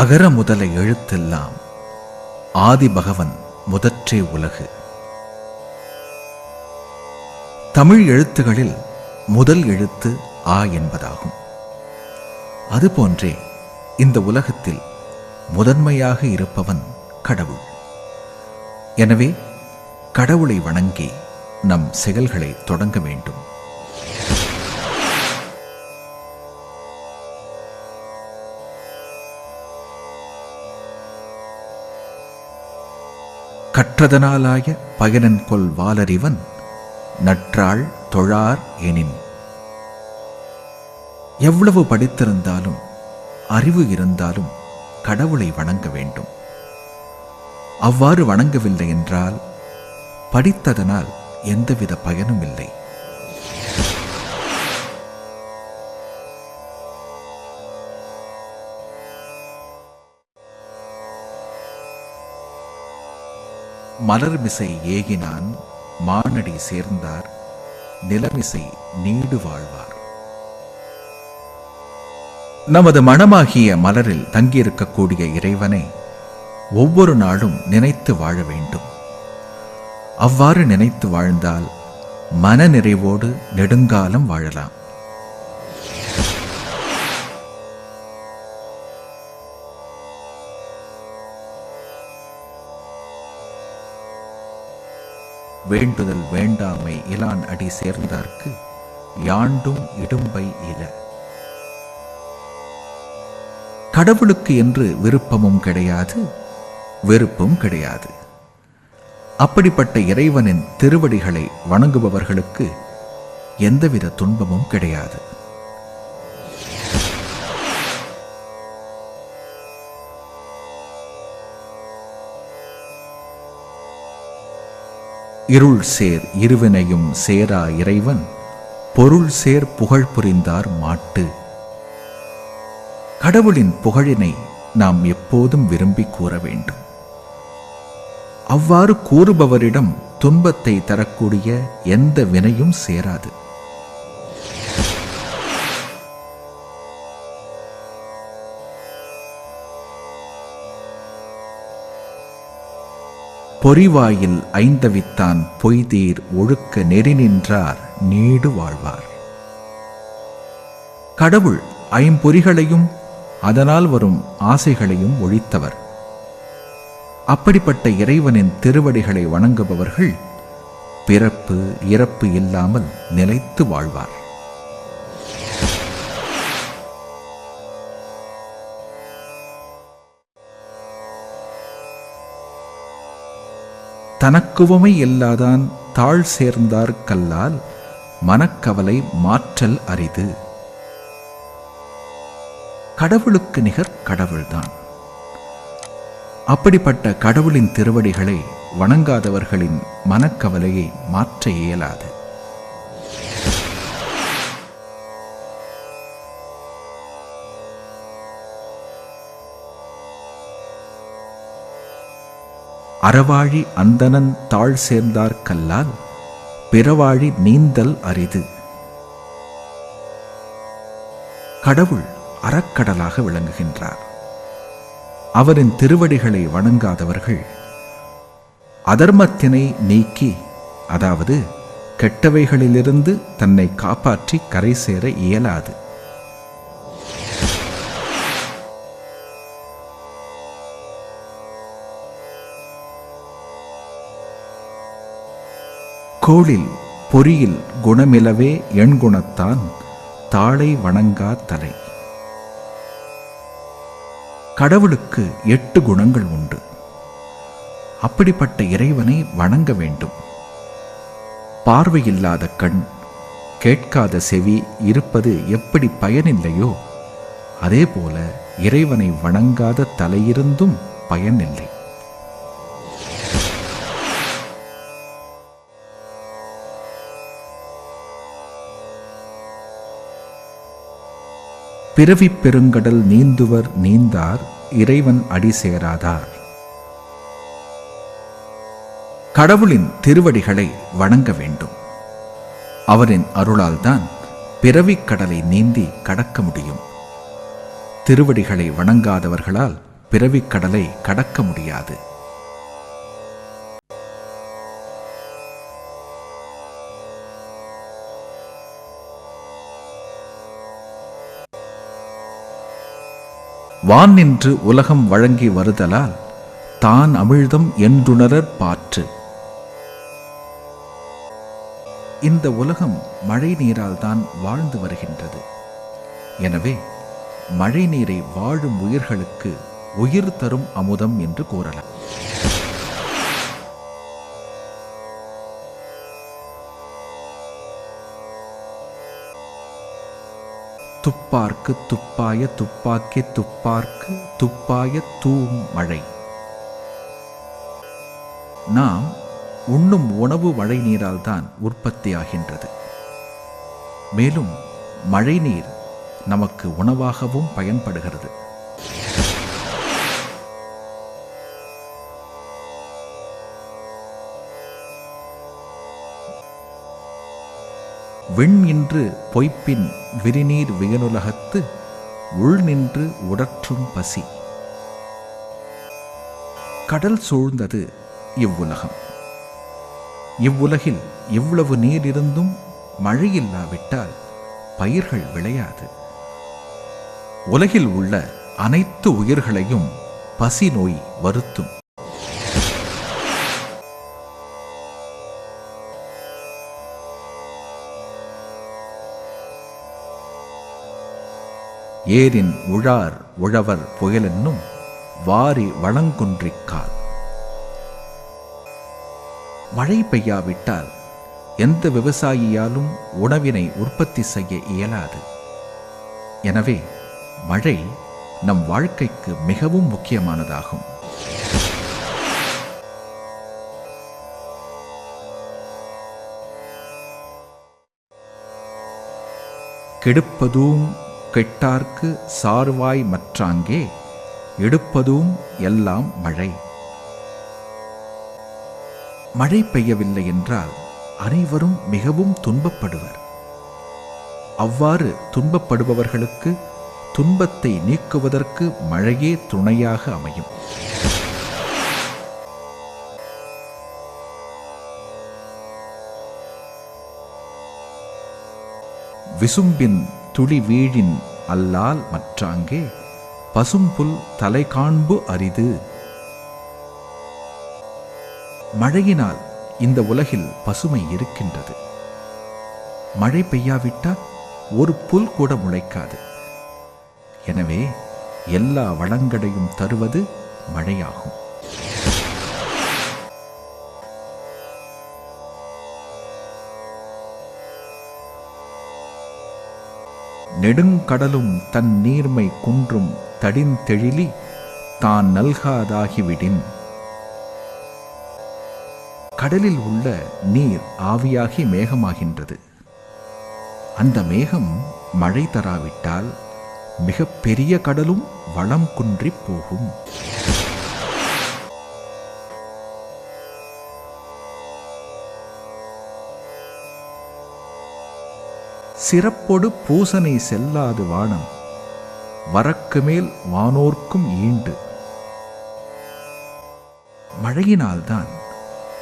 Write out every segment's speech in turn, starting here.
அகர முதல எழுத்தெல்லாம் ஆதி பகவன் முதற்றே உலகு. தமிழ் எழுத்துகளில் முதல் எழுத்து ஆ என்பதாகும். அதுபோன்றே இந்த உலகத்தில் முதன்மையாக இருப்பவன் கடவுள். எனவே கடவுளை வணங்கி நம் செயல்களை தொடங்க வேண்டும். கற்றதனாலாய பயனன் கொல் வாலறிவன் நற்றாள் தொழார் எனின். எவ்வளவு படித்திருந்தாலும் அறிவு இருந்தாலும் கடவுளை வணங்க வேண்டும். அவ்வாறு வணங்கவில்லை என்றால் படித்ததனால் எந்தவித பயனும் இல்லை மலர்மிசை ஏகினான் மானடி சேர்ந்தார் நிலமிசை நீடு வாழ்வார். நமது மனமாகிய மலரில் தங்கியிருக்கக்கூடிய இறைவனை ஒவ்வொரு நாளும் நினைத்து வாழ வேண்டும். அவ்வாறு நினைத்து வாழ்ந்தால் மன நிறைவோடு நெடுங்காலம் வாழலாம். வேண்டுதல் வேண்டாமை இலான் அடி சேர்ந்தார்க்கு யாண்டும் இடும்பை இல. கடவுளுக்கு என்று விருப்பமும் கிடையாது வெறுப்பும் கிடையாது. அப்படிப்பட்ட இறைவனின் திருவடிகளை வணங்குபவர்களுக்கு எந்தவித துன்பமும் கிடையாது. இருள் சேர் இருவினையும் சேரா இறைவன் பொருள் சேர் புகழ் புரிந்தார் மாட்டு. கடவுளின் புகழினை நாம் எப்போதும் விரும்பி கூற வேண்டும். அவ்வாறு கூறுபவரிடம் துன்பத்தை தரக்கூடிய எந்த வினையும் சேராது. பொறிவாயில் ஐந்தவித்தான் பொய்தீர் ஒழுக்க நெறி நின்றார் நீடு வாழ்வார். கடவுள் ஐம்பொறிகளையும் அதனால் வரும் ஆசைகளையும் ஒழித்தவர். அப்படிப்பட்ட இறைவனின் திருவடிகளை வணங்குபவர்கள் பிறப்பு இறப்பு இல்லாமல் நிலைத்து வாழ்வார். தனக்குவமை இல்லாதான் தாழ் சேர்ந்தார் கல்லால் மனக்கவலை மாற்றல் அரிது. கடவுளுக்கு நிகர் கடவுள்தான். அப்படிப்பட்ட கடவுளின் திருவடிகளை வணங்காதவர்களின் மனக்கவலையை மாற்ற இயலாது. அறவாழி அந்தனன் தாழ் சேர்ந்தார் கல்லால் பிறவாழி நீந்தல் அரிது. கடவுள் அறக்கடலாக விளங்குகின்றார். அவரின் திருவடிகளை வணங்காதவர்கள் அதர்மத்தினை நீக்கி அதாவது கெட்டவைகளிலிருந்து தன்னை காப்பாற்றி கரை சேர இயலாது. கோளில் பொறியில் குணமிலவே எண்குணத்தான் தாளை வணங்கா தலை. கடவுளுக்கு எட்டு குணங்கள் உண்டு. அப்படிப்பட்ட இறைவனை வணங்க வேண்டும். பார்வையில்லாத கண் கேட்காத செவி இருப்பது எப்படி பயனில்லையோ அதேபோல இறைவனை வணங்காத தலையிருந்தும் பயனில்லை. பிறவிப் பெருங்கடல் நீந்துவர் நீந்தார் இறைவன் அடி சேராதார். கடவுளின் திருவடிகளை வணங்க வேண்டும். அவரின் அருளால்தான் பிறவிக் கடலை நீந்தி கடக்க முடியும். திருவடிகளை வணங்காதவர்களால் பிறவிக் கடலை கடக்க முடியாது. வான் நின்று உலகம் வழங்கி வருதலால் தான் அமிழ்தம் என்றுணரற் பாற்று. இந்த உலகம் மழை நீரால் தான் வாழ்ந்து வருகின்றது. எனவே மழை நீரை வாழும் உயிர்களுக்கு உயிர் தரும் அமுதம் என்று கூறலாம். துப்பார்க்கு துப்பாய துப்பாக்கி துப்பார்க்கு துப்பாய தூம் மழை. நாம் உண்ணும் உணவு மழை நீரால் தான் உற்பத்தியாகின்றது. மேலும் மழைநீர் நமக்கு உணவாகவும் பயன்படுகிறது. விண் இன்று பொய்ப்பின் விரிநீர் வியனுலகத்து உள் நின்று உடற்றும் பசி. கடல் சூழ்ந்தது இவ்வுலகம். இவ்வுலகில் இவ்வளவு நீர் இருந்தும் மழை இல்லாவிட்டால் பயிர்கள் விளையாது. உலகில் உள்ள அனைத்து உயிர்களையும் பசி நோய் வருத்தும். ஏரின் உழார் உழவர் புயலென்னும் வாரி வளங்குன்றிக்கால் மழை பெய்யாவிட்டால் எந்த விவசாயியாலும் உணவினை உற்பத்தி செய்ய இயலாது. எனவே மழை நம் வாழ்க்கைக்கு மிகவும் முக்கியமானதாகும். கெடுப்பதும் கெட்டார்க்கு சார்வாய் மற்றாங்கே எடுப்பதும் எல்லாம் மழை. மழை பெய்யவில்லை என்றால் அனைவரும் மிகவும் துன்பப்படுவர். அவ்வாறு துன்பப்படுபவர்களுக்கு துன்பத்தை நீக்குவதற்கு மழையே துணையாக அமையும். விசும்பின் துளி வீழின் அல்லால் மற்றாங்கே பசும்புல் தலை காண்பு அரிது. மழையினால் இந்த உலகில் பசுமை இருக்கின்றது. மழை பெய்யாவிட்டால் ஒரு புல் கூட முளைக்காது. எனவே எல்லா வளங்களையும் தருவது மழையாகும். நெடுங்கடலும் தன் நீர்மை குன்றும் தடிந்தெழிலி தான் நல்காதாகிவிடின். கடலில் உள்ள நீர் ஆவியாகி மேகமாகின்றது. அந்த மேகம் மழை தராவிட்டால் மிக பெரிய கடலும் வளம் குன்றிப் போகும். சிறப்பொடு பூசனை செல்லாது வானம். வரக்கு மேல் வானோர்க்கும் ஈண்டு. மழையினால்தான்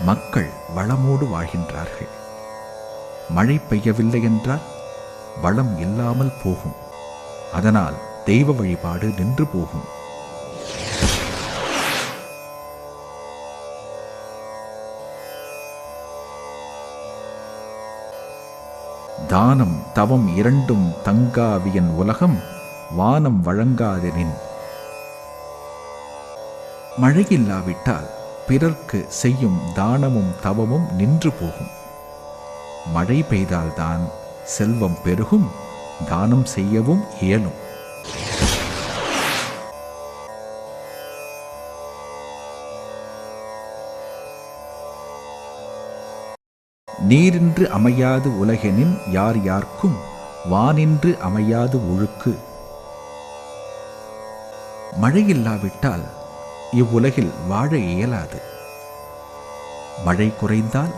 மக்கள் வளமோடு வாழ்கின்றார்கள். மழை பெய்யவில்லை என்றால் வளம் இல்லாமல் போகும். அதனால் தெய்வ வழிபாடு நின்று போகும். தானம் தவம் இரண்டும் தங்காவியன் உலகம் வானம் வழங்காதெனின் மழையில்லாவிட்டால் பிறர்க்கு செய்யும் தானமும் தவமும் நின்று போகும். மழை பெய்தால்தான் செல்வம் பெருகும் தானம் செய்யவும் இயலும். நீரின்று அமையாது உலகெனின் யார் யார்க்கும் வானின்று அமையாது ஒழுக்கு. மழையில்லாவிட்டால் இவ்வுலகில் வாழ இயலாது. மழை குறைந்தால்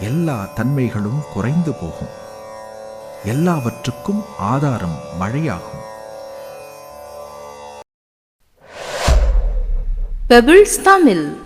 எல்லா தன்மைகளும் குறைந்து போகும். எல்லாவற்றுக்கும் ஆதாரம் மழையாகும். பெபிள்ஸ் தமிழ்